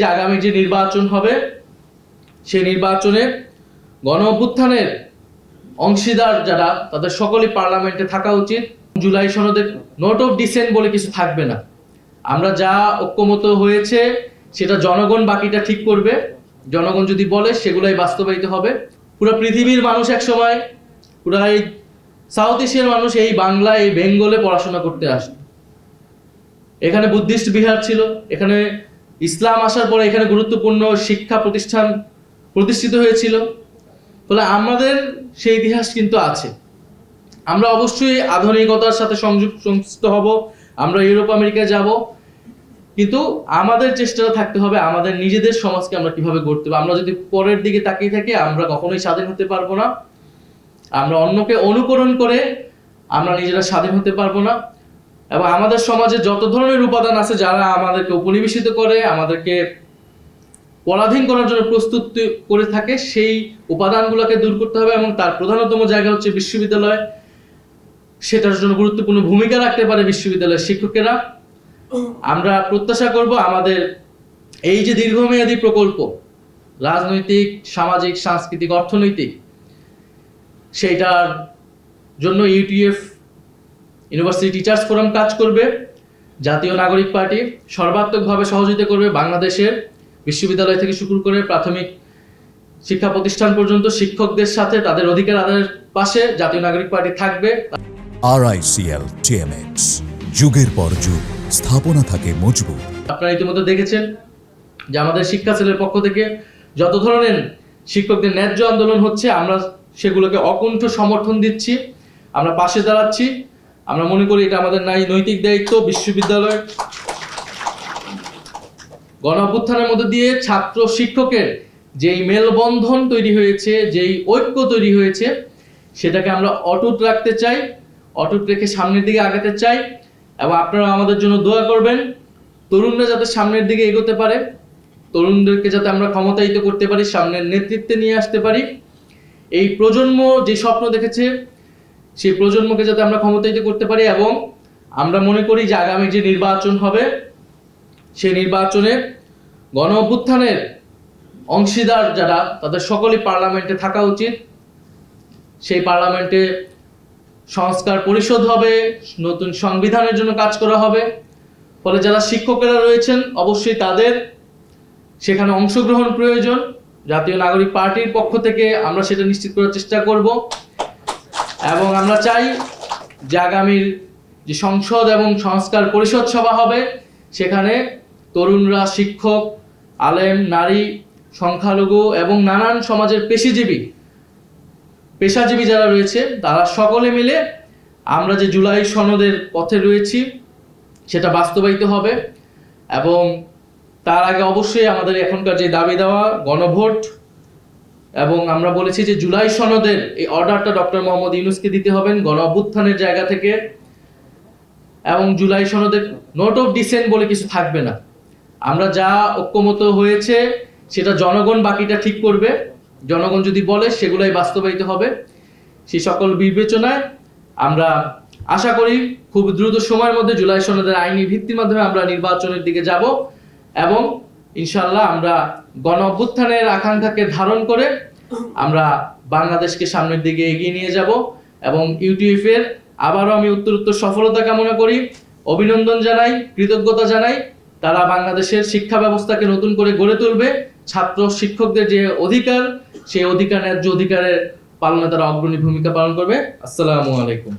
যে আগামী যে নির্বাচন হবে, সেই নির্বাচনে গণ অভ্যুত্থানের অংশীদার যারা, তাদের সকলেই পার্লামেন্টে থাকা উচিত। জুলাই সনদের নোট অফ ডিসেন্ট বলে কিছু থাকবে না। আমরা যা ঐক্যমত হয়েছে, সেটা জনগণ বাকিটা ঠিক করবে। জনগণ যদি বলে, সেগুলাই বাস্তবায়িত হবে। পুরো পৃথিবীর মানুষ এক সময় পুরো এই সাউথ এশিয়ার মানুষ এই বাংলা এই বেঙ্গলে পড়াশোনা করতে আসে এখানে বুদ্ধিস্ট বিহার ছিল, এখানে ইসলাম আসার পরে এখানে গুরুত্বপূর্ণ শিক্ষা প্রতিষ্ঠান প্রতিষ্ঠিত হয়েছিল। ফলে আমাদের সেই ইতিহাস কিন্তু আছে। আমরা অবশ্যই আধুনিকতার সাথে সংযুক্ত, সংশ্লিষ্ট হব। আমরা ইউরোপ, আমেরিকায় যাব। কিন্তু আমাদের চেষ্টাটা থাকতে হবে আমাদের নিজেদের সমাজকে আমরা কীভাবে গড়তে হবে আমরা যদি পরের দিকে তাকিয়ে থাকি, আমরা কখনোই স্বাধীন হতে পারব না। আমরা অন্যকে অনুকরণ করে আমরা নিজেরা স্বাধীন হতে পারব না। এবং আমাদের সমাজে যত ধরনের উপাদান আছে যারা আমাদেরকে উপনিবেশিত করে, আমাদেরকে পরাধীন করার জন্য প্রস্তুত করে থাকে, সেই উপাদানগুলোকে দূর করতে হবে এবং তার প্রধানতম জায়গা হচ্ছে বিশ্ববিদ্যালয়। সেটার জন্য গুরুত্বপূর্ণ ভূমিকা রাখতে পারে বিশ্ববিদ্যালয়ের শিক্ষকেরা। আমরা প্রত্যাশা করব আমাদের এই যে দীর্ঘমেয়াদী প্রকল্প, রাজনৈতিক, সামাজিক, সাংস্কৃতিক, অর্থনৈতিক, সেইটার জন্য ইউটিএফ ইউনিভার্সিটি টিচার্স ফোরাম কাজ করবে জাতীয় নাগরিক পার্টি সর্বাত্মকভাবে সহযোগিতা করবে বাংলাদেশের বিশ্ববিদ্যালয় থেকে শুরু করে প্রাথমিক শিক্ষা প্রতিষ্ঠান পর্যন্ত শিক্ষকদের সাথে তাদের অধিকার আদায়ের পাশে জাতীয় নাগরিক পার্টি থাকবে। আরআইসিএল টিএমএক্স যুগের পর যুগ স্থাপনা থাকে মজবুত। আপনারা ইতিমধ্যে দেখেছেন যে আমাদের শিক্ষা সেলের পক্ষ থেকে যত ধরনের শিক্ষকদের ন্যায্য আন্দোলন হচ্ছে আমরা সেগুলোকে অকুণ্ঠ সমর্থন দিচ্ছি আমরা পাশে দাঁড়াচ্ছি। আমরা মনে করি এটা আমাদের নাই নৈতিক দায়িত্ব, বিশ্ববিদ্যালয়। গণ অভ্যুত্থানের মধ্যে দিয়ে ছাত্র শিক্ষকের যেই মেলবন্ধন তৈরি হয়েছে, যেই ঐক্য তৈরি হয়েছে, সেটাকে আমরা অটুট রাখতে চাই, অটুট রেখে সামনের দিকে আগাতে চাই এবং আপনারা আমাদের জন্য দোয়া করবেন, তরুণরা যাতে সামনের দিকে এগোতে পারে, তরুণদেরকে যাতে আমরা ক্ষমতায়িত করতে পারি, সামনের নেতৃত্বে নিয়ে আসতে পারি। এই প্রজন্ম যে স্বপ্ন দেখেছে সেই প্রজন্মকে যাতে আমরা ক্ষমতায়িত করতে পারি এবং আমরা মনে করি যে আগামী যে নির্বাচন হবে, সেই নির্বাচনে গণ অভ্যুত্থানের অংশীদার যারা, তাদের সকলেই পার্লামেন্টে থাকা উচিত। সেই পার্লামেন্টে সংস্কার পরিষদ হবে, নতুন সংবিধানের জন্য কাজ করা হবে। ফলে যারা শিক্ষকেরা রয়েছেন, অবশ্যই তাদের সেখানে অংশগ্রহণ প্রয়োজন। জাতীয় নাগরিক পার্টির পক্ষ থেকে আমরা সেটা নিশ্চিত করার চেষ্টা করব। এবং আমরা চাই যে আগামীর যে সংসদ এবং সংস্কার পরিষদ সভা হবে, সেখানে তরুণরা, শিক্ষক, আলেম, নারী, সংখ্যালঘু এবং নানান সমাজের পেশিজীবী, পেশাজীবী যারা রয়েছে, তারা সকলে মিলে আমরা যে জুলাই সনদের পথে রয়েছি, সেটা বাস্তবায়িত হবে এবং তার আগে অবশ্যই আমাদের এখনকার যে দাবি দেওয়া, গণভোট এবং আমরা বলেছি যে জুলাই সনদের এই অর্ডারটা ডক্টর মোহাম্মদ ইউনুসকে দিতে হবেন গণ অভ্যুত্থানের জায়গা থেকে। এবং জুলাই সনদের নোট অফ ডিসেন্ট বলে কিছু থাকবে না। আমরা যা ঐক্যমত হয়েছে, সেটা জনগণ বাকিটা ঠিক করবে। জনগণ যদি বলে, সেগুলাই বাস্তবায়িত হবে। সেই সকল বিবেচনায় আমরা আশা করি খুব দ্রুত সময়ের মধ্যে জুলাই সনদের আইনি ভিত্তির মাধ্যমে আমরা নির্বাচনের দিকে যাব এবং ইনশাল্লাহ আমরা গণ অভ্যুত্থানের আকাঙ্ক্ষাকে ধারণ করে আমরা বাংলাদেশকে সামনের দিকে এগিয়ে নিয়ে যাব এবং ইউটিএফ এর আবারও আমি উত্তর উত্তর সফলতা কামনা করি। অভিনন্দন জানাই, কৃতজ্ঞতা জানাই। তারা বাংলাদেশের শিক্ষা ব্যবস্থাকে নতুন করে গড়ে তুলবে। ছাত্র শিক্ষকদের যে অধিকার, সেই অধিকার, ন্যায্য অধিকারের পালনে তারা অগ্রণী ভূমিকা পালন করবে। আসসালামু আলাইকুম।